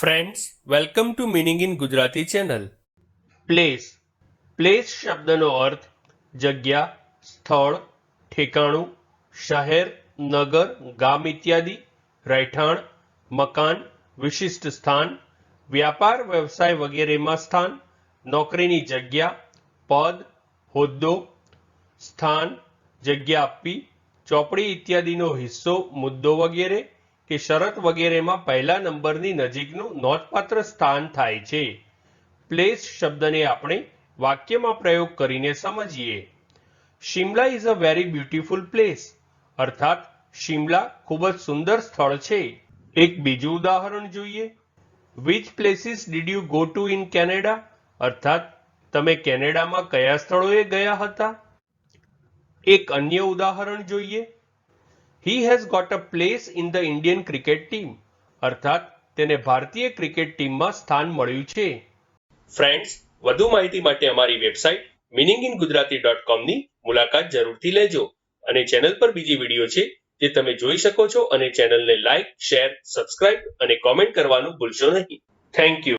Friends welcome to meaning in Gujarati channel place place શબ્દનો અર્થ જગ્યા, સ્થળ, ઠેકાણું, શહેર, નગર, ગામ ઇત્યાદિ, રહેઠાણ, મકાન, વિશિષ્ટ સ્થાન, વ્યાપાર, વ્યવસાય વગેરેમાં સ્થાન, નોકરીની જગ્યા, પદ, હોદ્દો, સ્થાન, જગ્યા આપવી, ચોપડી ઇત્યાદિનો હિસ્સો, મુદ્દો વગેરે કે શરત વગેરેમાં પહેલા નંબરની નજીકનું નોંધપાત્ર સ્થાન થાય છે. પ્લેસ શબ્દને આપણે વાક્યમાં પ્રયોગ કરીને સમજીએ. Shimla is a very beautiful place અર્થાત, શિમલા ખૂબ જ સુંદર સ્થળ છે. એક બીજું ઉદાહરણ જોઈએ. Which places did you go to in Canada અર્થાત, તમે કેનેડામાં કયા સ્થળોએ ગયા હતા? એક અન્ય ઉદાહરણ જોઈએ. He has got a place in the Indian cricket team અર્થાત, તેને ભારતીય ક્રિકેટ ટીમમાં સ્થાન મળ્યું છે. ફ્રેન્ડ્સ વધુ માહિતી માટે અમારી website meaning in Gujarati dot કોમની મુલાકાત જરૂરથી લેજો અને ચેનલ પર બીજી વીડિયો છે જે તમે જોઈ શકો છો અને ચેનલને લાઇક શેર સબસ્ક્રાઇબ અને કોમેન્ટ કરવાનું ભૂલશો નહીં. Thank you